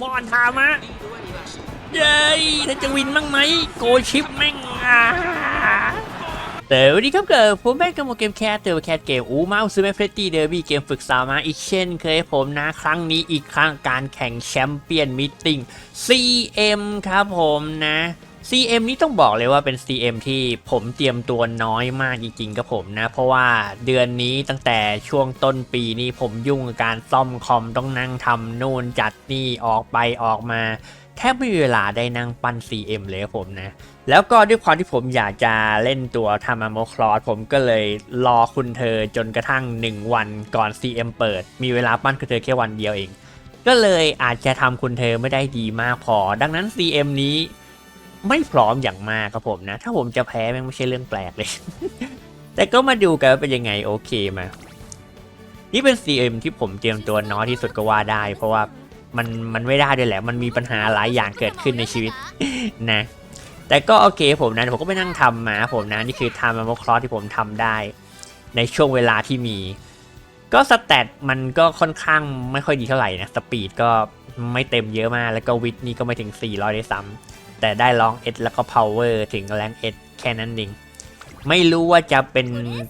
มอนทามะ เย้ถ้าจะวินบ้างไหม โกชิปแม่งอะสวันนี้ครับเกิดผมแม่งกำมเกมแคทเตอร์แคทเกมอูมาซูเมฟเฟตตี้เดอร์บี้เกมฝึกสาวมาอีกเช่น เคยผมนะครั้งนี้อีกครั้งการแข่งแชมเปี้ยนมิทติ้ง CM ครับผมนะ CM นี้ต้องบอกเลยว่าเป็น CM ที่ผมเตรียมตัวน้อยมากจริงๆกับผมนะ เพราะว่าเดือนนี้ตั้งแต่ช่วงต้นปีนี้ผมยุ่งกับการซ่อมคอมต้องนั่งทำนู่นจัดนี่ออกไปออกมาแทบไม่มีเวลาได้นั่งปั้น CM เลยครับผมนะ แล้วก็ด้วยความที่ผมอยากจะเล่นตัวทามาโมคลอสผมก็เลยรอคุณเธอจนกระทั่ง 1 วันก่อน CM เปิด มีเวลาปั้นคุณเธอแค่วันเดียวเอง ก็เลยอาจจะทำคุณเธอไม่ได้ดีมากพอ ดังนั้น CM นี้ ไม่พร้อมอย่างมากครับผมนะ ถ้าผมจะแพ้แม่งไม่ใช่เรื่องแปลกเลย แต่ก็มาดูกันว่าเป็นยังไงโอเคมา นี่เป็น CM ที่ผมเตรียมตัวน้อยที่สุดก็ว่าได้ เพราะว่ามันมันไม่ได้ด้วยแหละ มันมีปัญหาหลายอย่างเกิดขึ้นในชีวิตนะ แต่ก็โอเคผมนะผมก็ไปนั่งทำมาผมนะนี่คือทำมาโมคลอสที่ผมทำได้ ในช่วงเวลาที่มี ก็สแตทมันก็ค่อนข้างไม่ค่อยดีเท่าไหร่นะสปีดก็ไม่เต็มเยอะมาก แล้วก็วิทนี่ก็ไม่ถึง 400ได้ซ้ำ แต่ได้ลองเอสแล้วก็ power ถึงแรงเอสแค่นั้นเองไม่รู้ว่าจะเป็น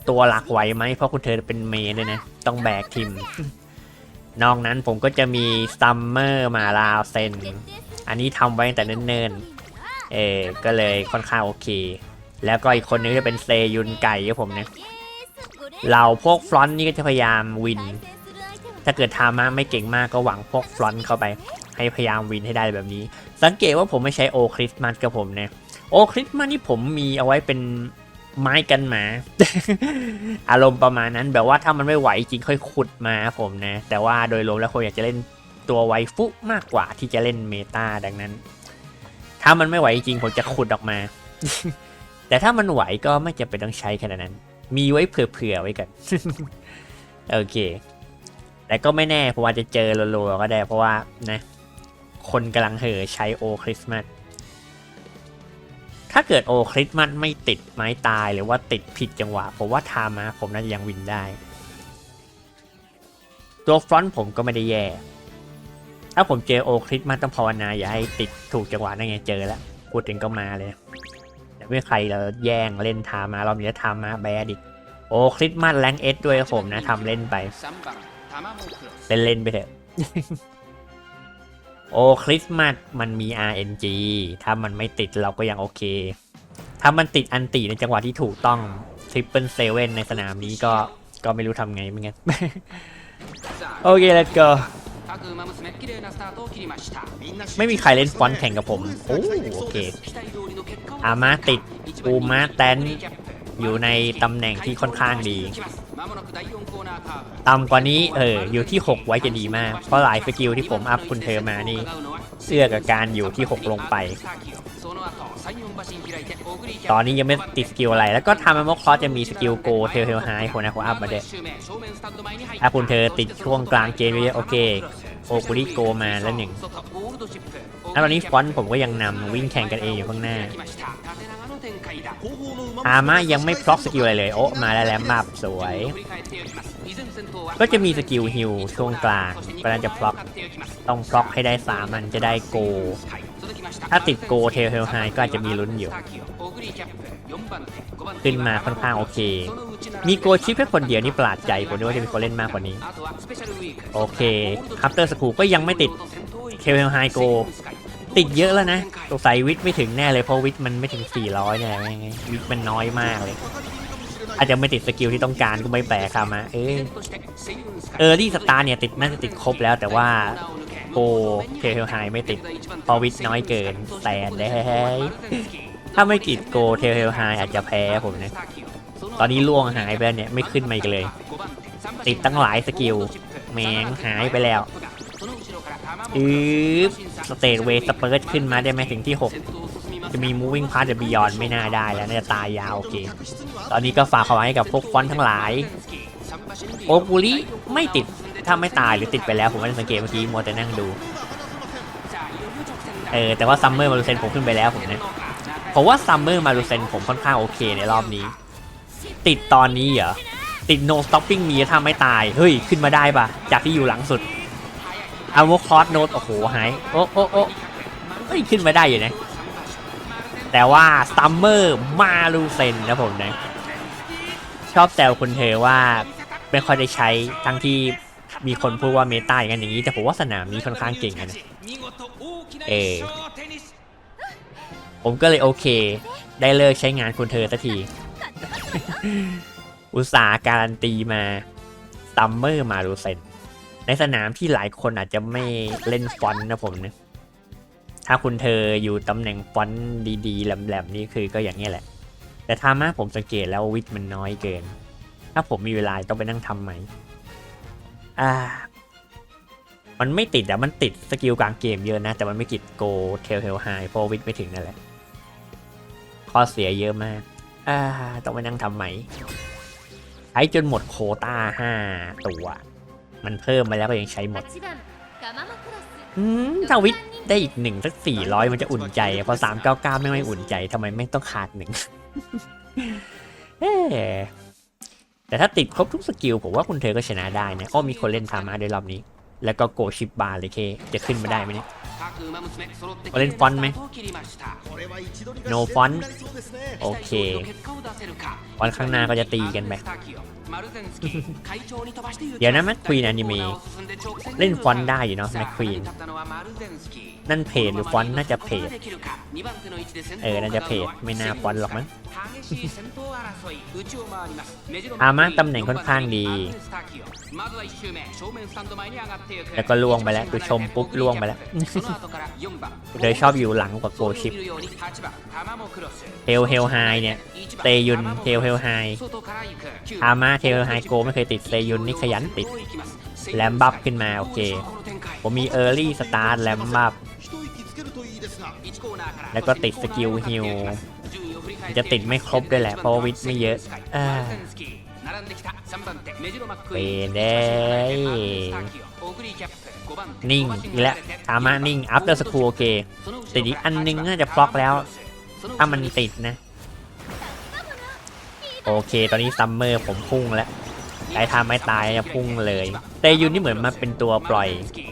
ตัวหลักไหวไหมเพราะคุณเธอเป็นเมย์ด้วยนะ ต้องแบกทีมนอกนั้นผมก็จะมีซัมเมอร์มาลาวเซนอันนี้ทำไว้แต่เนิ่นๆ เออก็เลยค่อนข้างโอเค แล้วก็อีกคนนึงจะเป็นเซยุนไก่ครับผมเนี่ยเราพวกฟรอนต์นี่ก็จะพยายามวิน ถ้าเกิดทามาไม่เก่งมากก็หวังพวกฟรอนต์เข้าไป ให้พยายามวินให้ได้แบบนี้ สังเกตว่าผมไม่ใช้โอคริสต์มาสกับผมเนี่ยโอคริสต์มาสนี่ผมมีเอาไว้เป็นไม้กันหมา อารมณ์ประมาณนั้นแบบว่าถ้ามันไม่ไหวจริงค่อยขุดมาผมนะ แต่ว่าโดยรวมแล้วผมอยากจะเล่นตัวไวฟุมากกว่าที่จะเล่นเมตาดังนั้น ถ้ามันไม่ไหวจริงผมจะขุดออกมา แต่ถ้ามันไหวก็ไม่จะเป็นต้องใช้ขนาดนั้น มีไว้เผื่อๆไว้กัน โอเค แต่ก็ไม่แน่ผมอาจจะเจอรัวๆก็ได้เพราะว่านะคนกำลังเห่อใช้โอคริสต์มาสถ้าเกิดโอคริสต์มาสไม่ติดไม้ตายหรือว่าติดผิดจังหวะผมว่าทามาผมน่าจะยังวินได้ ตัวฟรอนต์ผมก็ไม่ได้แย่ ถ้าผมเจอโอคริสต์มาสต้องภาวนาอย่าให้ติดถูกจังหวะนั่นไงเจอแล้วพูดถึงก็มาเลยแต่ไม่ใครเราแย่งเล่นทามาเรามีแต่ทามาแบดอีกโอคริสต์มาสแรงเอสด้วยผมนะทำเล่นไป เล่นเล่นๆไปเถอะ โอคริสต์มาสมันมี RNG ถ้ามันไม่ติดเราก็ยังโอเค ถ้ามันติดอันติในจังหวะที่ถูกต้องทริปเปิลเซเว่นในสนามนี้ก็ก็ไม่รู้ทำไงเหมือนกันโอเค let's go ไม่มีใครเล่นฟอนต์แข่งกับผม โอ้โอเค อามาติดอูมาแตนอยู่ในตำแหน่งที่ค่อนข้างดี ต่ำกว่านี้เอออยู่ที่ 6 ไว้จะดีมาก เพราะหลายสกิลที่ผมอัพคุณเธอมานี่ เสื้อกับการอยู่ที่ 6 ลงไป ตอนนี้ยังไม่ติดสกิลอะไร แล้วก็ทำมามกคอจะมีสกิลโกเทลเทลไฮคนนะผมอัพมาเด็ดถ้าคุณเธอติดช่วงกลางเกมเยอะโอเคโอคุริโกมาแล้วหนึ่งแล้วตอนนี้ฟอนต์ผมก็ยังนำวิ่งแข่งกันเองอยู่ข้างหน้า อามายังไม่พล็อกสกิลอะไรเลย โอ้มาแล้วแลมบับสวย ก็จะมีสกิลฮิลช่วงกลางก็น่าจะพล็อกต้องพล็อกให้ได้สามันจะได้โก ถ้าติดโกเทลเทลไฮก็อาจจะมีลุ้นอยู่ ขึ้นมาค่อนข้างโอเค มีโกชิปแค่คนเดียวนี่ประหลาดใจผมนึกว่าจะมีคนเล่นมากกว่านี้ โอเคคัพเตอร์สกูก็ยังไม่ติดเทลเทลไฮโก ติดเยอะแล้วนะสงสัยวิทย์ไม่ถึงแน่เลยเพราะวิทย์มันไม่ถึง 400เนี่ยวิทย์มันน้อยมากเลย อาจจะไม่ติดสกิลที่ต้องการก็ไม่แปลกครับมาเออเออที่สตาร์เนี่ยติดน่าจะติดครบแล้วแต่ว่าโกเทลไฮไม่ติดเพอวิทย์น้อยเกินแต่ได้ถ้าไม่ติดโกเทลไฮอาจจะแพ้ผมนะตอนนี้ล่วงหายไปเนี่ยไม่ขึ้นมาอีกเลย ติดตั้งหลายสกิลแมงหายไปแล้ว อือสเตทเวสเปิร์ขึ้นมาได้ไหมถึงที่ 6 จะมี moving past จะบียอนไม่น่าได้แล้ว น่าจะตายยาวโอเค ตอนนี้ก็ฝากเขาไว้ให้กับพวกฟอนต์ทั้งหลาย โอกุริไม่ติด ถ้าไม่ตายหรือติดไปแล้ว ผมไม่ได้สังเกตเมื่อกี้มัวแต่นั่งดู เออ แต่ว่าซัมเมอร์มารูเซนผมขึ้นไปแล้วผมนะผมว่าซัมเมอร์มารูเซนผมค่อนข้างโอเคในรอบนี้ ติดตอนนี้เหรอติด no stopping มีถ้าไม่ตาย เฮ้ย ขึ้นมาได้ปะจากที่อยู่หลังสุด ถอาโวคอสโนตโอ้โหหายโอ้โอ้โอ้เฮ้ยขึ้นมาได้อยู่นะ แต่ว่าซัมเมอร์มาลูเซนนะผมนะ ชอบแซวคนเธอว่าไม่ค่อยได้ใช้ทั้งที่มีคนพูดว่าเมตาอย่างนั้นอย่างนี้ แต่ผมว่าสนามนี้ค่อนข้างเก่งนะเออผมก็เลยโอเค ได้เลิกใช้งานคุณเธอสักที อุตสาหการันตีมาซัมเมอร์มาลูเซน ในสนามที่หลายคนอาจจะไม่เล่นฟอนต์นะผมนะถ้าคุณเธออยู่ตำแหน่งฟอนต์ดีๆแหลมๆนี่คือก็อย่างนี้แหละ แต่ทามาผมสังเกตแล้ววิทมันน้อยเกิน ถ้าผมมีเวลาต้องไปนั่งทำไหมอ่า มันไม่ติดอะมันติดสกิลกลางเกมเยอะนะ แต่มันไม่ติดโกเทลเทลไฮเพราะวิทไม่ถึงนั่นแหละข้อเสียเยอะมาก อ่า ต้องไปนั่งทำไหมใช้จนหมดโคต้าห้าตัว มันเพิ่มมาแล้วก็ยังใช้หมดอืมทวิตได้อีกหนึ่งสักสี่ร้อยมันจะอุ่นใจ พอสามเก้าเก้าไม่ไม่อุ่นใจทำไมไม่ต้องขาดหนึ่งแต่ถ้าติดครบทุกสกิลผมว่าคุณเธอก็ชนะได้นะอ้อมีคนเล่นพามาด้วยรอบนี้ แล้วก็โกชิบบาร์เลยเค จะขึ้นมาได้ไหมเนี่ยเล่นฟอนไหมโนฟอนโอเคฟอนต์ข้างหน้าก็จะตีกันไป เดี๋ยวนะแม็กควีนอนิเมะเล่นฟอนต์ได้อยู่เนาะแม็กควีนนั่นเพจหรือฟอนต์น่าจะเพจเออ น่าจะเพจไม่น่าฟอนต์หรอกมั้งอามาตำแหน่งค่อนข้างดีแล้วก็ล่วงไปแล้วคือชมปุ๊บล่วงไปแล้วโดยชอบอยู่หลังกว่าโกชิปเฮลเฮลไฮเนี่ย เตยุนเฮลเฮลไฮอามาเทลไฮโกไม่เคยติดเซยุนนี่ขยันติด แลมบัฟขึ้นมาโอเค ผมมีเออร์ลี่สตาร์ทแลมบัฟแล้วก็ติดสกิลฮิลจะติดไม่ครบด้วยแหละ เพราะวิทไม่เยอะอ่าเป็นได้นิ่งอีกแล้วอามานิ่ง อัพเดอร์สกูโอเคติดอีกอันนึงน่าจะพล็อกแล้ว ถ้ามันติดนะ โอเค ตอนนี้ซัมเมอร์ผมพุ่งแล้วใช้ทาไม่ตายจะพุ่งเลยเตยุนนี่เหมือนมาเป็นตัวปล่อย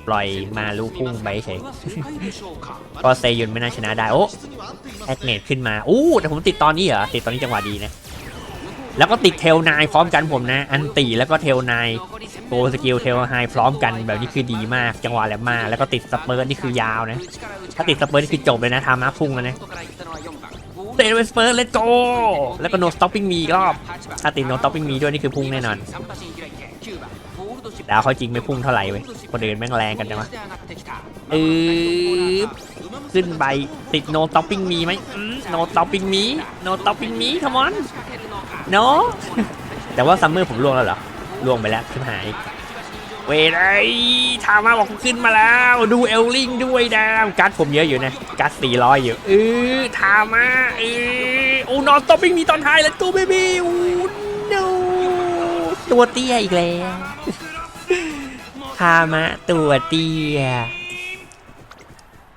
ปล่อยมาลูพุ่งไปเฉยก็เซยุนไม่น่าชนะได้โอ้แอคเนตขึ้นมาอู้แต่ผมติดตอนนี้เหรอติดตอนนี้จังหวะดีนะแล้วก็ติดเทลนายพร้อมกันผมนะ อันตีแล้วก็เทลนายโกสกิลเทลไฮพร้อมกันแบบนี้คือดีมาก จังหวะแหลมมาแล้วก็ติดสเปิร์ตนี่คือยาวนะ ถ้าติดสเปิร์ตนี่คือจบเลยนะทามาพุ่งแล้วนะ เตะเป็นสเปิร์เลตโกแล้วก็โนสต็อปปิ้งมีรอบ ถ้าติดโนสต็อปปิ้งมีด้วยนี่คือพุ่งแน่นอนดาวเขาจริงไม่พุ่งเท่าไหร่เว้ยคนอื่นแม่งแรงกันจังวะอืบขึ้นไปติดโนต็อปปิ้งมีไหมโนต็อปปิ้งมีโนต็อปปิ้งมีทมอนโนแต่ว่าซัมเมอร์ผมล่วงแล้วเหรอล่วงไปแล้วขึ้นหาย เวไรทามาบอกขึ้นมาแล้ว ดูเอลลิงด้วยดาวการ์ดผมเยอะอยู่นะการ์ดสี่ร้อยอยู่เออทามาเออโอ้นอนต็อปปิ้งมีตอนท้ายแล้วตัวเบบี้โอ้ดูตัวเตี้ยอีกแล้วทามะตัวเตี้ย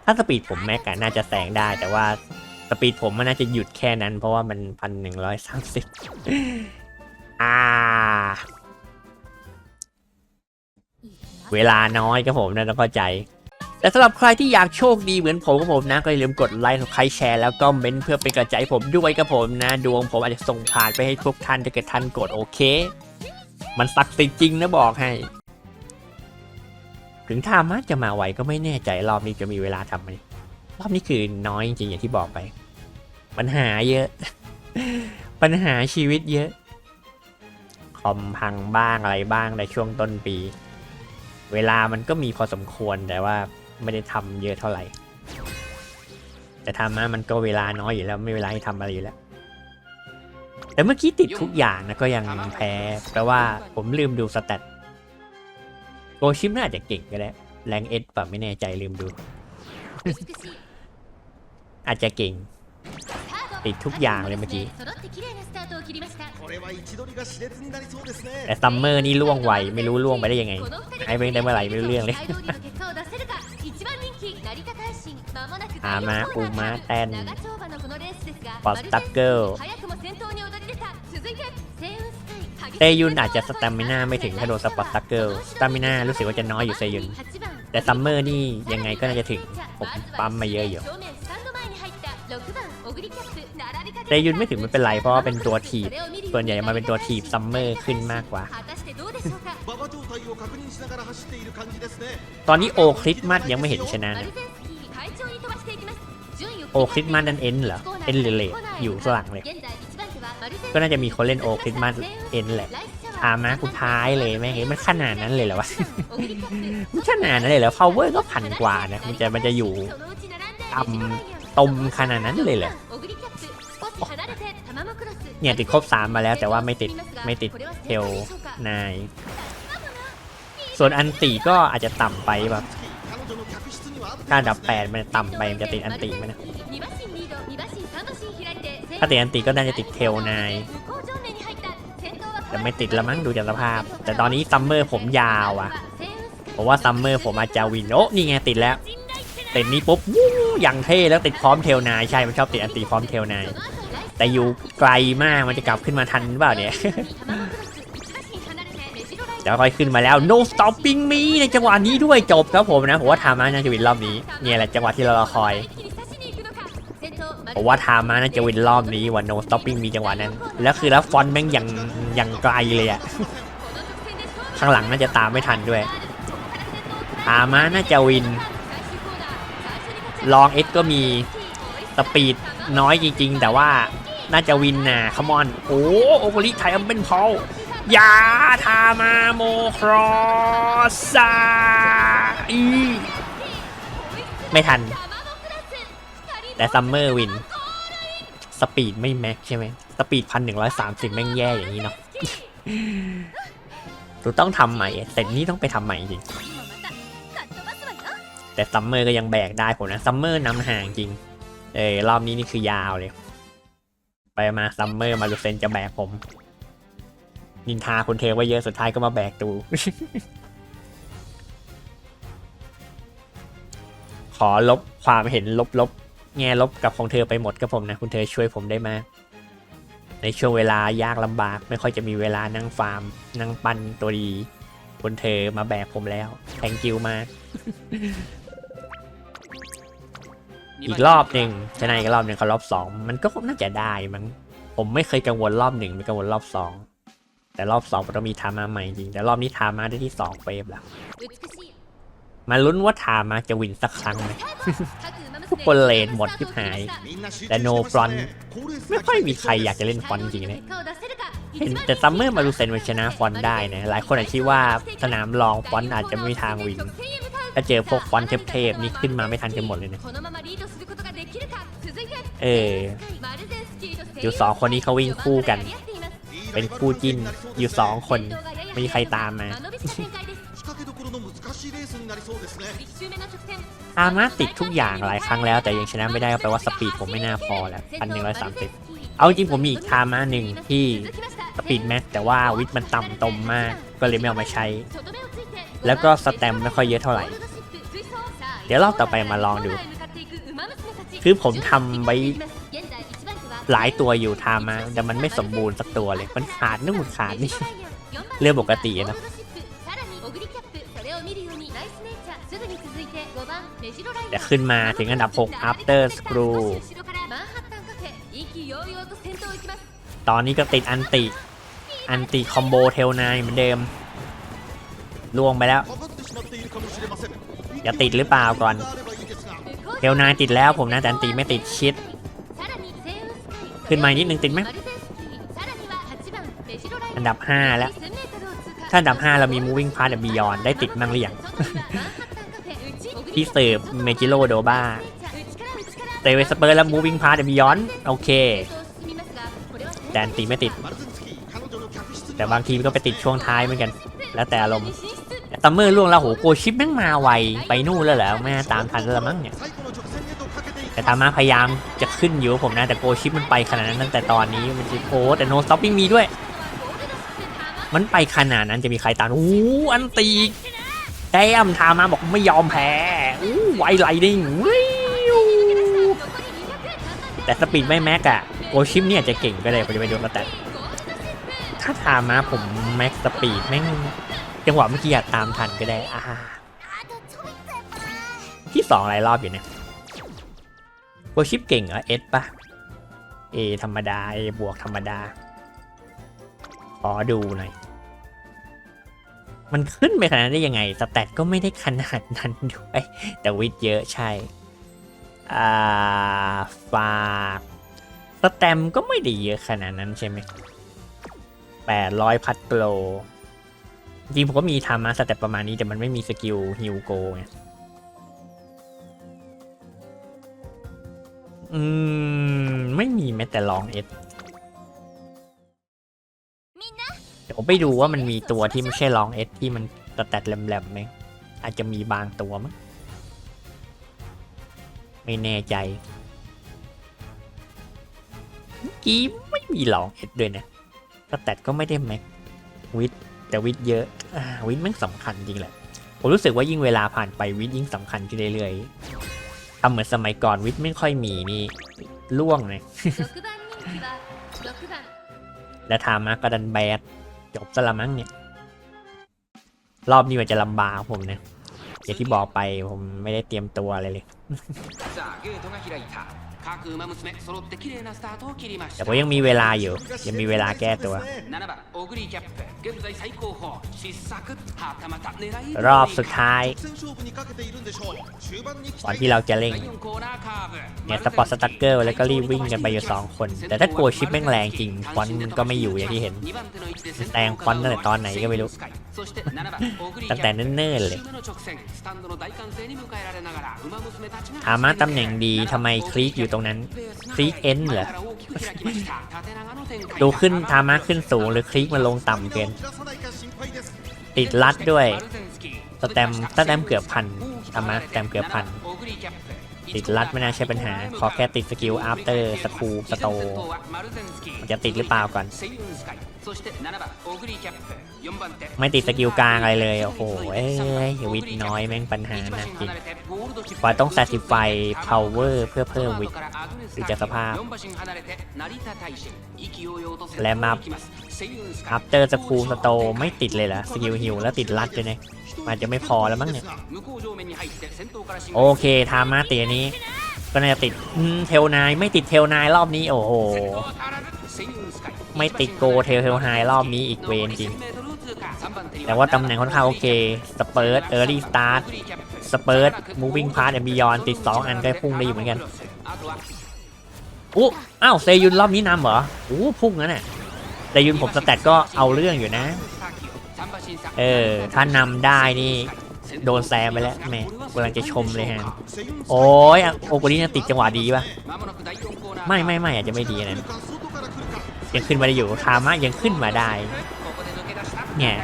ถ้าสปีดผมแม็กอะน่าจะแซงได้แต่ว่าสปีดผมมันน่าจะหยุดแค่นั้น เพราะว่ามันพันหนึ่งร้อยสามสิบอ่า เวลาน้อยครับผมนะต้องเข้าใจ แต่สำหรับใครที่อยากโชคดีเหมือนผมครับผมนะก็อย่าลืมกดไลค์ใครแชร์แล้วก็เมนเพื่อเป็นกำลังใจให้ผมด้วยครับผมนะ ดวงผมอาจจะส่งผ่านไปให้ทุกท่านถ้าเกิดท่านกดโอเค มันศักดิ์สิทธิ์จริงนะบอกให้ ถึงทามาจะมาไวก็ไม่แน่ใจรอบนี้จะมีเวลาทำไหมรอบนี้คือน้อยจริงอย่างที่บอกไป ปัญหาเยอะ ปัญหาชีวิตเยอะคอมพังบ้างอะไรบ้างในช่วงต้นปี เวลามันก็มีพอสมควรแต่ว่าไม่ได้ทำเยอะเท่าไหร่ แต่ทำมามันก็เวลาน้อยอยู่แล้วไม่เวลาให้ทำอะไรอยู่แล้ว แต่เมื่อกี้ติดทุกอย่างนะก็ยังแพ้เพราะว่าผมลืมดูสแตตโกชิมน่าจะเก่งก็แล้วแรงเอสป่บไม่แน่ใจลืมดู อาจจะเก่ง ติดทุกอย่างเลยเมื่อกี้แต่ซัมเมอร์นี่ล่วงไวไม่รู้ล่วงไปได้ยังไงไอ้เบงได้เมื่อไหร่ไม่รู้เรื่องเลยอามาอูมาแตนปอสตักเกิลเซยุนอาจจะสตามิน่าไม่ถึงถ้าโดนสปอตตักเกิลสตามิน่ารู้สึกว่าจะน้อยอยู่เซยุน แต่ซัมเมอร์นี่ยังไงก็น่าจะถึง ผมปั๊มมาเยอะอยู่ เรยุนไม่ถึงมันเป็นไรเพราะว่าเป็นตัวทีบ ส่วนใหญ่มาเป็นตัวทีบซัมเมอร์ขึ้นมากกว่า ตอนนี้โอคลิสมัดยังไม่เห็นชนะนะโอคลิสมัดนั่นเอ็นเหรอ เอ็นเลดอยู่สลังเลย ก็น่าจะมีคนเล่นโอคลิสมัดเอ็นแหละอามากูท้ายเลยแม่งเอ้มันขนาดนั้นเลยเหรอวะ มันขนาดนั้นเลยเหรอ power ก็พันกว่านะ มันจะมันจะอยู่ตำตมขนาดนั้นเลยเหรอ เนี่ยติดครบ 3 มาแล้วแต่ว่าไม่ติดไม่ติดเทลนายส่วนอันตีก็อาจจะต่ำไปแบบถ้าดับ 8 มันต่ำไปมันจะติดอันตีไหมนะถ้าติดอันตีก็น่าจะติดเทลนายแต่ไม่ติดละมั้งดูจากสภาพ แต่ตอนนี้ซัมเมอร์ผมยาวอะผมว่าซัมเมอร์ผมอาจจะวินโอ้นี่ไงติดแล้วติดนี้ปุ๊บยังเท่แล้วติดพร้อมเทลนายใช่มันชอบติดอันตีพร้อมเทลนาย แต่อยู่ไกลมากมันจะกลับขึ้นมาทันหรือเปล่าเนี่ย เดี๋ยวค่อยขึ้นมาแล้ว no stopping me ในจังหวะนี้ด้วยจบครับผมนะผมว่าทามาน่าจะวินรอบนี้เนี่ยแหละจังหวะที่เรารอคอยผมว่าทามาน่าจะวินรอบนี้ว่า no stopping me จังหวะนั้น แล้วคือแล้วฟอนต์แม่งยังยังไกลเลยอะข้างหลังน่าจะตามไม่ทันด้วยทามาน่าจะวินลองเอสก็มีสปีดน้อยจริง ๆ แต่ว่า น่าจะวินนะคมอน โอ้โอโกลิไทยอัมเป็นพอลยาทามาโมครอสซาอีไม่ทัน แต่ซัมเมอร์วิน สปีดไม่แม็กใช่ไหมสปีดพันหนึ่งร้อยสามสิบแม่งแย่อย่างนี้เนาะถูต้องทำใหม่แต่นี่ต้องไปทำใหม่จริง แต่ซัมเมอร์ก็ยังแบกได้ผมนะซัมเมอร์นำห่างจริง เออรอบนี้นี่คือยาวเลย ไปมาซัมเมอร์มาลูเซนจะแบกผมนินทาคนเทไว้เยอะสุดท้ายก็มาแบกตูขอลบความเห็นลบลบแง่ลบกับของเธอไปหมดกับผมนะ คุณเธอช่วยผมได้มาก ในช่วงเวลายากลำบาก ไม่ค่อยจะมีเวลานั่งฟาร์ม นั่งปั้นตัวดี คุณเธอมาแบกผมแล้ว thank you มาก อีกรอบหนึ่งชนะอีกรอบหนึ่งเขารอบสองมันก็คงน่าจะได้มั้งผมไม่เคยกังวลรอบหนึ่งไม่กังวลรอบสองแต่รอบสองมันต้องมีทามาใหม่จริงแต่รอบนี้ทามาได้ที่สองเฟรมแล้วมาลุ้นว่าทามาจะวินสักครั้งไหมทุกคนเลนหมดที่หาย แต่โนฟรอนไม่ค่อยมีใครอยากจะเล่นฟอนจริงเลยเห็นแต่ซัมเมอร์มารูเซนมาชนะฟอนได้นะหลายคนอาจคิดว่าสนามรองฟอนอาจจะไม่มีทางวิน ถ้าเจอพวกฟอนเทพๆนี่ขึ้นมาไม่ทันกันหมดเลยนะเอออยู่สองคนนี้เขาวิ่งคู่กัน เป็นคู่จิ้นอยู่สองคนไม่มีใครตามมาตามมาติดทุกอย่างหลายครั้งแล้วแต่ยังชนะไม่ได้ก็แปลว่าสปีดผมไม่น่าพอแล้วพันหนึ่งร้อยสามสิบเอาจริงผมมีอีกทามาหนึ่งที่สปีดแม็กแต่ว่าวิทมันต่ำตมมากก็เลยไม่เอามาใช้ แล้วก็สแตมไม่ค่อยเยอะเท่าไหร่ เดี๋ยวรอบต่อไปมาลองดู คือผมทำไว้หลายตัวอยู่ทามา แต่มันไม่สมบูรณ์สักตัวเลย มันขาดนู่นขาดนี่ เรื่องปกตินะเดี๋ยวขึ้นมาถึงอันดับ 6 after screw ตอนนี้ก็ติดอันติ อันติคอมโบเทลนายเหมือนเดิม ล่วงไปแล้ว อย่าติดหรือเปล่าก่อนเฮลนายติดแล้วผมนะแต่ตีไม่ติดชิด ขึ้นมานิดนึงติดไหมอันดับ 5 แล้ว ถ้าอันดับ 5 เรามี moving past the beyond ได้ติดมั่งหรือยังที่เสิร์ฟเมจิโรโดบ้าเตะเวสเปอร์แล้ว moving past the beyond โอเคแตนตีไม่ติด แต่บางทีก็ไปติดช่วงท้ายเหมือนกัน แล้วแต่อารมณ์ ตัมเมอร์ล่วงแล้วโหโกชิปแม่งมาไวไปนู่นแล้วแหละแม่ตามทันแล้วมั้งเนี่ยแต่ทามาพยายามจะขึ้นอยู่ผมนะแต่โกชิปมันไปขนาดนั้นตั้งแต่ตอนนี้มันจะโอ้แต่โนสต็อปปิ้งมีด้วย มันไปขนาดนั้นจะมีใครตามอู้อันตีแต้มทามาบอกไม่ยอมแพ้อู้ไวไลดิ้งแต่สปีดไม่แม็กอะโกชิปเนี่ยจะเก่งก็ได้ผมจะไปดูกรแต่ถ้าทามาผมแม็กสปีดแม่ง จังหวะเมื่อกี้อยากตามทันก็ได้อ่าที่สองหลายรอบอยู่เนี่ยโกชิปเก่งเหรอเอสปะเอธรรมดาเอบวกธรรมดาขอดูหน่อย มันขึ้นไปขนาดนั้นได้ยังไง สแตทก็ไม่ได้ขนาดนั้นด้วย แต่วิทย์เยอะใช่ อ่า ฝากสแตมก็ไม่ได้เยอะขนาดนั้นใช่ไหมแปดร้อยพัดโปร จริงผมก็มีทำมาสเต็ปประมาณนี้แต่มันไม่มีสกิลฮิวโกไงอืม ไม่มีแม้แต่ลองเอ็ดเดี๋ยวไปดูว่ามันมีตัวที่ไม่ใช่ลองเอ็ดที่มันตดแตดแหลมแหลมไหมอาจจะมีบางตัวมั้งไม่แน่ใจกี้ไม่มีลองเอ็ดด้วยนะตแตดก็ไม่ได้แม็กวิท แต่วิทย์เยอะอวิทย์มันสำคัญจริงแหละ ผมรู้สึกว่ายิ่งเวลาผ่านไปวิทย์ยิ่งสำคัญขึ้นเรื่อยๆทำเหมือนสมัยก่อนวิทย์ไม่ค่อยมีนี่ล่วงเลยและทามากระดันแบดจบซะละมั้งเนี่ย รอบนี้มันจะลำบากผมเนี่ยอย่างที่บอกไปผมไม่ได้เตรียมตัวอะไรเลย さあゲートが開いた各馬娘揃って綺麗なスタートを切りまし แต่ た ผมยังมีเวลาอยู่ ยังมีเวลาแก้ตัว 7番オグリーキャップ現在最高峰失策はたまた狙い通り รอบสุดท้าย 直線勝負にかけているんでしょう中盤に期 ก่อน 待 ที่เราจะเร่ง 第4コーナーカーブ เนี่ยสปอร์ตสตั๊กเกอร์แล้วก็รีบวิ่งกันไปอยู่สองคน แต่ถ้าโกชิปแม่งแรงจริงฟอนต์มันก็ไม่อยู่อย่างที่เห็น แซงฟอนต์ตั้งแต่ตอนไหนก็ไม่รู้ ตั้งแต่เนิ่นๆเลยอามาตำแหน่งดีทำไมคลิกอยู่ตรงนั้น คลิกเอ็นเหรอดูขึ้นทามาขึ้นสูงหรือคลิกมาลงต่ำเกิน ติดลัดด้วยสแตมสแตมเกือบพันทามาสแตมเกือบพันติดลัดไม่น่าใช่ปัญหา ขอแค่ติดสกิลอัพเตอร์สกูสโตจะติดหรือเปล่าก่อน ไม่ติดสกิลกลางอะไรเลย โอ้โหเอ้ยวิทน้อยแม่งปัญหาหนักจริงกว่าต้อง satisfy power เพื่อเพิ่มวิทหรือจะสภาพ และมาอัพเตอร์สกูสโตไม่ติดเลยเหรอสกิลฮิลแล้วติดลัดด้วยนะมันอาจจะไม่พอแล้วมั้งเนี่ย โอเคทามาตีอันนี้ ก็น่าจะติดอืมเทลนายไม่ติดเทลนายรอบนี้ โอ้โห ไม่ติดโกเทลเทลไฮรอบนี้อีกเวนจริง แต่ว่าตำแหน่งค่อนข้างโอเค สเปิร์ตเออร์ลี่สตาร์ทสเปิร์ตมูวิ่งพาร์ตแอนบิยอนติด 2 อันก็พุ่งได้อยู่เหมือนกันอู้อ้าวเซยุนรอบนี้นำเหรออู้พุ่งงั้นน่ะเซยุนผมสแตทก็เอาเรื่องอยู่นะ เออ ถ้านำได้นี่โดนแซมไปแล้วแม่กำลังจะชมเลยฮะ โอ้ยอะโอกุนี่ติดจังหวะดีป่ะ ไม่ไม่ไม่อาจจะไม่ดีนะ ยังขึ้นมาได้อยู่ทามะยังขึ้นมาได้ เนี่ย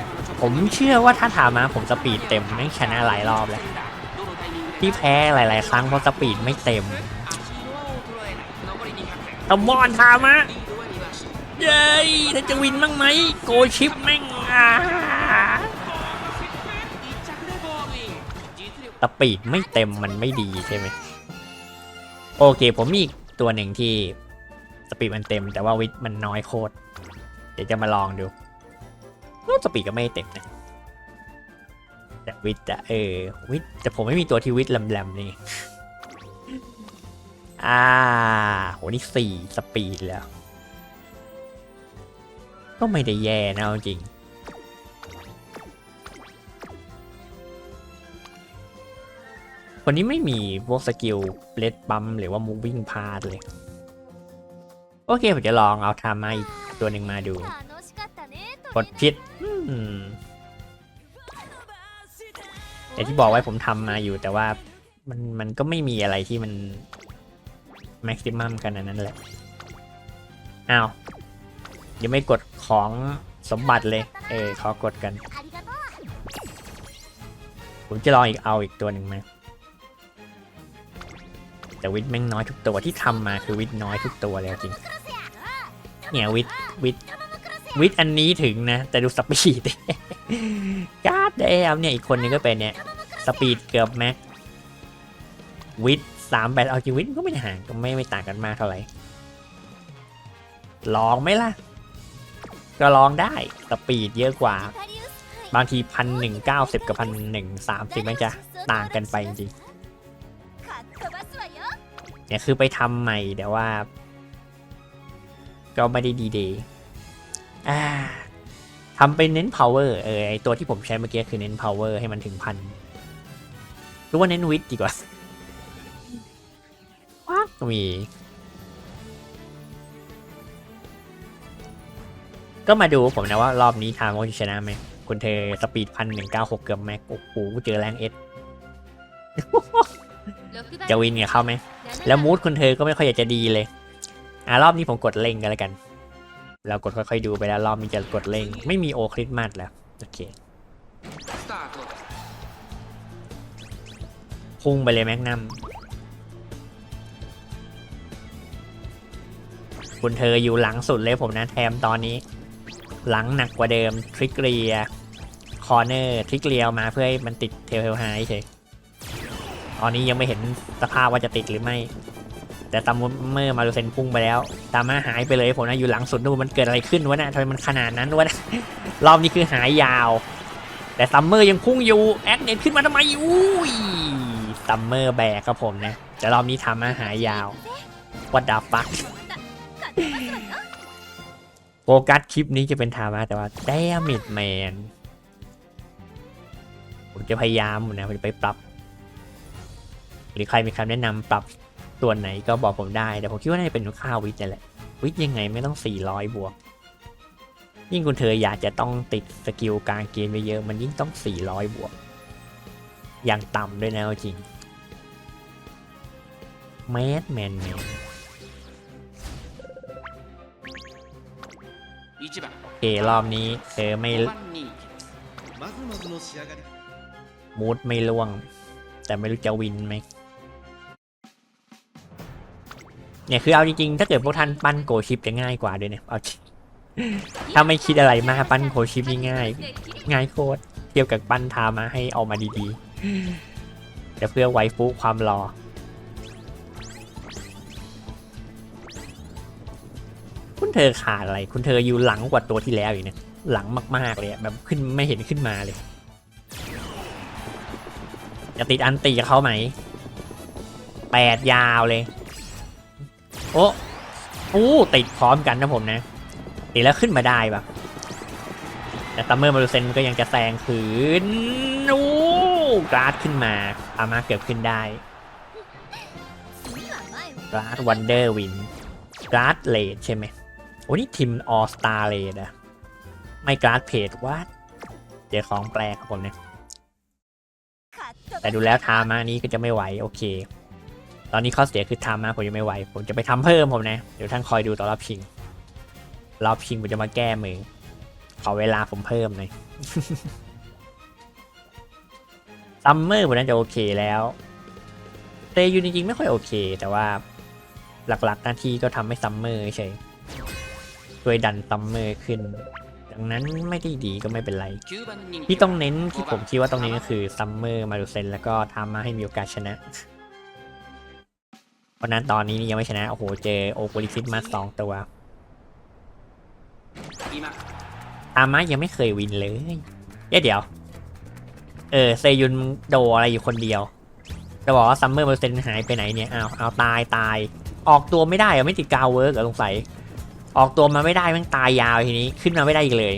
ผมเชื่อว่าถ้าทามะผมสปีดเต็มแม่งชนะหลายรอบแล้วที่แพ้หลาย ๆ ครั้งเพราะสปีดไม่เต็มตะมอนทามะเย้ยถ้าจะวินบ้างไหมโกชิปแม่งอ่าสปีดไม่เต็มมันไม่ดีใช่ไหมโอเค ผมมีอีกตัวหนึ่งที่ ปีดมันเต็ม แต่ว่าวิทมันน้อยโคตร เดี๋ยวจะมาลองดูว่าสปีดก็ไม่เต็มนะแต่วิทย์อะเออวิทแต่ผมไม่มีตัวที่วิทแหลมๆนี่อ่าโหนี่สี่สปีดแล้ว ก็ไม่ได้แย่นะจริงคนนี้ไม่มีพวกสกิลเลดบัมหรือว่า moving part เลย โอเคผมจะลองเอาทำมาอีกตัวหนึ่งมาดูกดพิษอย่างที่บอกไว้ผมทำมาอยู่แต่ว่ามันมันก็ไม่มีอะไรที่มันแม็กซิมัมกันนั้นแหละ อ้าว ยังไม่กดของสมบัติเลย เออขอกดกัน ผมจะลองอีกเอาอีกตัวหนึ่งมา แต่วิทแม่งน้อยทุกตัวที่ทำมาคือวิทน้อยทุกตัวแล้วจริง เนี่ยวิดวิดวิดอันนี้ถึงนะ แต่ดูสปีดการ์ดแอมเนี่ยอีกคนนึงก็เป็นเนี่ยสปีดเกือบแม็กวิดสามแปดเอาชีวิตก็ไม่ห่างก็ไม่ไม่ต่างกันมากเท่าไหร่ลองไหมล่ะ ก็ลองได้สปีดเยอะกว่า บางทีพันหนึ่งเก้าสิบกับพันหนึ่งสามสิบมันจะต่างกันไปจริงเนี่ยคือไปทำใหม่แต่ว่า ก็ไม่ได้ดีเดย์อ่าทำเป็นเน้น power เออไอตัวที่ผมใช้เมื่อกี้คือเน้น power ให้มันถึงพันหรือว่าเน้นวิทดีกว่าว้าวมีก็มาดูผมนะว่ารอบนี้ทางโอจะชนะไหมคุณเธอสปีดพันหนึ่งเก้าหกเกือบแม็กโอ้โหเจอแรงเอส6番จะวินกับเขาไหม แล้วมูดคุณเธอก็ไม่ค่อยอยากจะดีเลย อะรอบนี้ผมกดเล่งกันแล้วกัน เรากดค่อยๆดูไปแล้วรอบนี้จะกดเล่ง ไม่มีโอคริสมาสแล้ว โอเคพุ่งไปเลยแม็กนัมคุณเธออยู่หลังสุดเลยผมนะแทมตอนนี้ หลังหนักกว่าเดิมทริกเรียคอเนอร์ทริกเรียมาเพื่อให้มันติดเทลเทลไฮเฉยตอนนี้ยังไม่เห็นสภาพว่าจะติดหรือไม่ แต่ตามเมื่อมาดูเซนพุ่งไปแล้ว ตามมาหายไปเลยผมนะอยู่หลังสุดนู่นมันเกิดอะไรขึ้นวะนะทำไมมันขนาดนั้นวะนะรอบนี้คือหายยาว แต่ซัมเมอร์ยังพุ่งอยู่แอคเนตขึ้นมาทำไมอุ้ยซัมเมอร์แบกครับผมนะแต่รอบนี้ทำมาหายยาววัดดาฟักโฟกัสคลิปนี้จะเป็นทามาแต่ว่าแดมิดแมนผมจะพยายามนะผมจะไปปรับ หรือใครมีคำแนะนำปรับ ส่วนไหนก็บอกผมได้ แต่ผมคิดว่าน่าจะเป็นค่าวิทย์นี่แหละ วิทย์ยังไงไม่ต้อง 400 บวก ยิ่งคุณเธออยากจะต้องติดสกิลกลางเกมเยอะมันยิ่งต้อง 400 บวก อย่างต่ำด้วยนะจริงแมสแมนเนแโอเครอบนี้เธอไม่มูดไม่ล่วง แต่ไม่รู้จะวินไหม เนี่ยคือเอาจริงๆ ถ้าเกิดพวกท่านปั้นโกชิปจะง่ายกว่าด้วยเนี่ยเอาถ้าไม่คิดอะไรมากปั้นโกชิปนี่ง่าย ง่ายโคตรเทียบกับปั้นทามาให้ออกมาดีๆแต่เพื่อไว้ฟุความรอคุณเธอขาดอะไร คุณเธออยู่หลังกว่าตัวที่แล้วอีกเนี่ยหลังมากๆเลยแบบขึ้นไม่เห็นขึ้นมาเลยจะติดอันตีกับเขาไหมแปดยาวเลย โอ้โอ้ติดพร้อมกันนะผมนะติดแล้วขึ้นมาได้ปะแต่ซัมเมอร์มารูเซนก็ยังจะแซงขืนโอ้กราดขึ้นมาอามาเกือบขึ้นได้กราดวันเดอร์วินกราดเลดใช่ไหมโอ้นี่ทีมออสตาเลดอะไม่กราดเพจวัดเจอของแปลกครับผมเนี่ยแต่ดูแล้วทามานี้ก็จะไม่ไหว โอเค ตอนนี้ข้อเสียคือทามาผมยังไม่ไหว ผมจะไปทำเพิ่มผมนะ เดี๋ยวท่านคอยดูตอนรอบชิง รอบชิงผมจะมาแก้มือ ขอเวลาผมเพิ่มหน่อยซัมเมอร์ผมน่าจะโอเคแล้วเตยูจริงๆไม่ค่อยโอเค แต่ว่าหลักๆหน้าที่ก็ทำให้ซัมเมอร์เฉยช่วยดันซัมเมอร์ขึ้น ดังนั้นไม่ได้ดีก็ไม่เป็นไร9番人ที่ต้องเน้นที่ผมคิดว่าต้องเน้นก็คือซัมเมอร์มาดูเซนแล้วก็ทำมาให้มีโอกาสชนะเพ ราะนั้นตอนนี้นี่ยังไม่ชนะ โอ้โห เจอโอโปลิฟิตมาสองตัว今ทามายังไม่เคยวินเลยเดี๋ยวเดี๋ยว เออ เซยุนโดอะไรอยู่คนเดียว จะบอกว่าซัมเมอร์มาดูเซนหายไปไหนเนี่ย อ้าวเอาตายตาย ออกตัวไม่ได้เหรอไม่ติดกาวเวิร์กเหรอสงสัย ออกตัวมาไม่ได้แมันตายยาวทีนี้ ขึ้นมาไม่ได้อีกเลย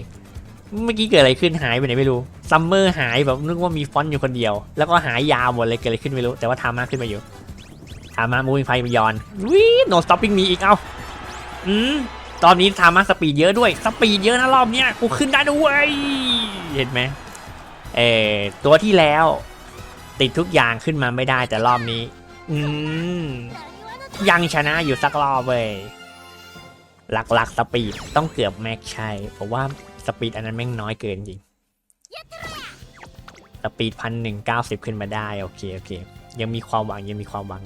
เมื่อกี้เกิดอะไรขึ้นหายไปไหนไม่รู้ ซัมเมอร์หายแบบนึกว่ามีฟอนต์อยู่คนเดียว แล้วก็หายยาวหมดเลยเกิดอะไรขึ้นไม่รู้ แต่ว่าทามาขึ้นมาอยู่ ทามามูฟไฟมายอนวิ่งโนสต็อปปิ้งมีอีกเอ้าอืมตอนนี้ทามาสปีดเยอะด้วย สปีดเยอะนะรอบเนี้ยกูขึ้นได้ด้วยเห็นไหมเออตัวที่แล้ว ติดทุกอย่างขึ้นมาไม่ได้แต่รอบนี้ อืมยังชนะอยู่สักรอบเว้ยหลักๆสปีดต้องเกือบแม็กใช่เพราะว่าสปีดอันนั้นแม่งน้อยเกินจริงสปีดพันหนึ่งเก้าสิบขึ้นมาได้ โอเค โอเค ยังมีความหวังยังมีความหวัง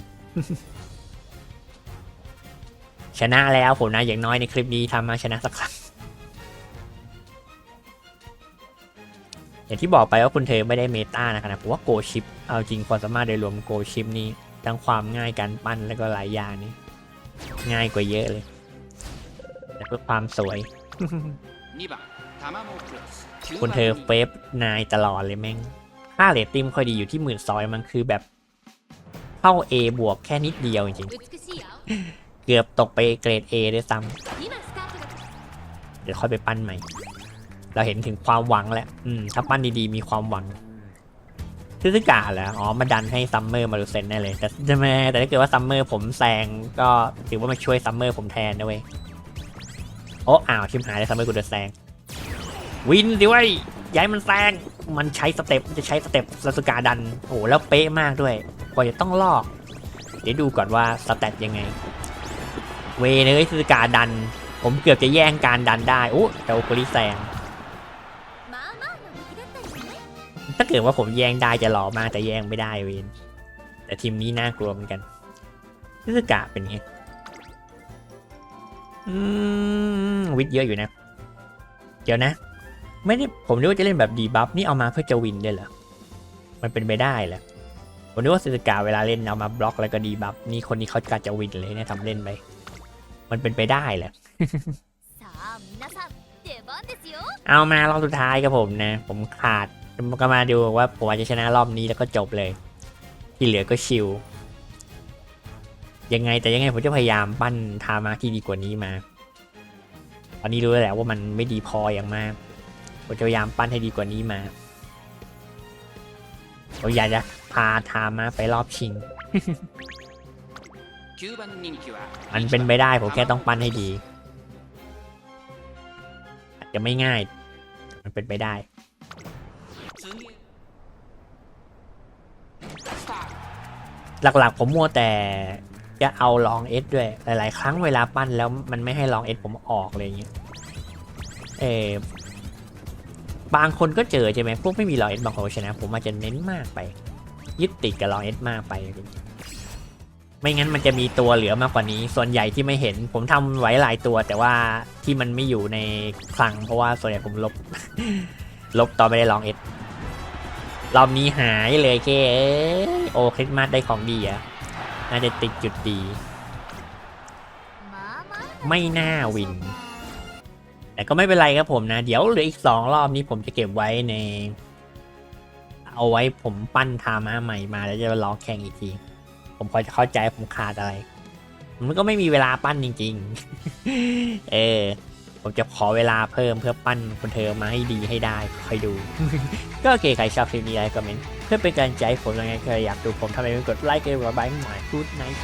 ชนะแล้วผมนะอย่างน้อยในคลิปนี้ทำมาชนะสักครั้งอย่างที่บอกไปว่าคุณเธอไม่ได้เมตานะครับผมว่าโกชิปเอาจริงความสามารถโดยรวมโกชิปนี้ทั้งความง่ายการปั้นแล้วก็หลายอย่างนี้ง่ายกว่าเยอะเลยแต่เพื่อความสวย คุณเธอเฟฟนายตลอดเลยแม่งค่าเรตติ้มค่อยดีอยู่ที่หมื่นซอยมันคือแบบ เข้า A บวกแค่นิดเดียวจริงเกือบตกไปเกรด A ด้วยซ้ำเดี๋ยวค่อยไปปั้นใหม่ เราเห็นถึงความหวังแล้วถ้าปั้นดีๆ มีความหวังซื้อกาแล้วอ๋อมาดันให้ซัมเมอร์มาดูเซนได้เลย แต่ใช่ไหแต่ถ้าเกิดว่าซัมเมอร์ผมแซงก็ถือว่ามาช่วยซัมเมอร์ผมแทนนะเว้ยโอ้อ้าวชิมหายเลยซัมเมอร์กูโดนแซง วินสิเว้ยย้ายมันแซง มันใช้สเต็ปจะใช้สเต็ปซาสกาดันโอ้แล้วเป๊ะมากด้วยกว่าจะต้องลอก เดี๋ยวดูก่อนว่าสเต็ปยังไง เวเลยซสกาดัน ผมเกือบจะแย่งการดันได้โอ้แต่โอคุริแซงถ้าเกิดว่าผมแย่งได้จะหล่อมากแต่แย่งไม่ได้เวนแต่ทีมนี้น่ากลัวเหมือนกันซาสึกาเป็นไงอืมวิทเยอะอยู่นะ เดี๋ยวนะ ไม่ได้ผมนึกว่าจะเล่นแบบดีบัฟนี่เอามาเพื่อจะวินได้เหรอ มันเป็นไปได้เหรอผมนึกว่าสึกาเวลาเล่นเอามาบล็อกแล้วก็ดีบัฟนี่คนนี้เขากาจะวินเลยเนี่ยทำเล่นไปมันเป็นไปได้เหรอเอามารอบสุดท้ายครับผมนะ ผมขาดก็มาดูว่าผมอาจจะชนะรอบนี้แล้วก็จบเลย ที่เหลือก็ชิลยังไงแต่ยังไงผมจะพยายามปั้นทามาที่ดีกว่านี้มา ตอนนี้รู้แล้วแหละว่ามันไม่ดีพออย่างมาก ผมจะพยายามปั้นให้ดีกว่านี้มาผมอยากจะพาทามาไปรอบชิง มันเป็นไปได้ผมแค่ต้องปั้นให้ดีอาจจะไม่ง่าย มันเป็นไปได้หลักๆ ผมมัวแต่จะเอาลองเอสด้วย หลาย ๆ ครั้งเวลาปั้นแล้วมันไม่ให้ลองเอสผมออกเลยอย่างเงี้ย เออ บางคนก็เจอใช่ไหมพวกไม่มีลอยเอสบางคนชนะ ผมอาจจะเน้นมากไป ยึดติดกับลอยเอสมากไป ไม่งั้นมันจะมีตัวเหลือมากกว่านี้ ส่วนใหญ่ที่ไม่เห็น ผมทำไว้หลายตัว แต่ว่าที่มันไม่อยู่ในคลัง เพราะว่าส่วนใหญ่ผมลบ ลบตอนไม่ได้ลองเอ็สรอบนี้หายเลยเก้โอคริสมาสได้ของดีอะน่าจะติดจุดดี ไม่น่าวิน แต่ก็ไม่เป็นไรครับผมนะ เดี๋ยวเหลืออีกสองรอบนี้ผมจะเก็บไว้ใน เอาไว้ผมปั้นทามาใหม่มาแล้วจะลองแข่งอีกที ผมพอจะเข้าใจผมขาดอะไร มันก็ไม่มีเวลาปั้นจริง ๆ เออผมจะขอเวลาเพิ่มเพื่อปั้นคนเธอมาให้ดีให้ได้ค่อยดู ก็โอเคใครชอบคลิปนี้ไลค์คอมเมนต์เพื่อเป็นกำลังใจผมยังไงใครอยากดูผมทำไมไม่กดไลค์กันกดไลค์หน่อยกูดไนท์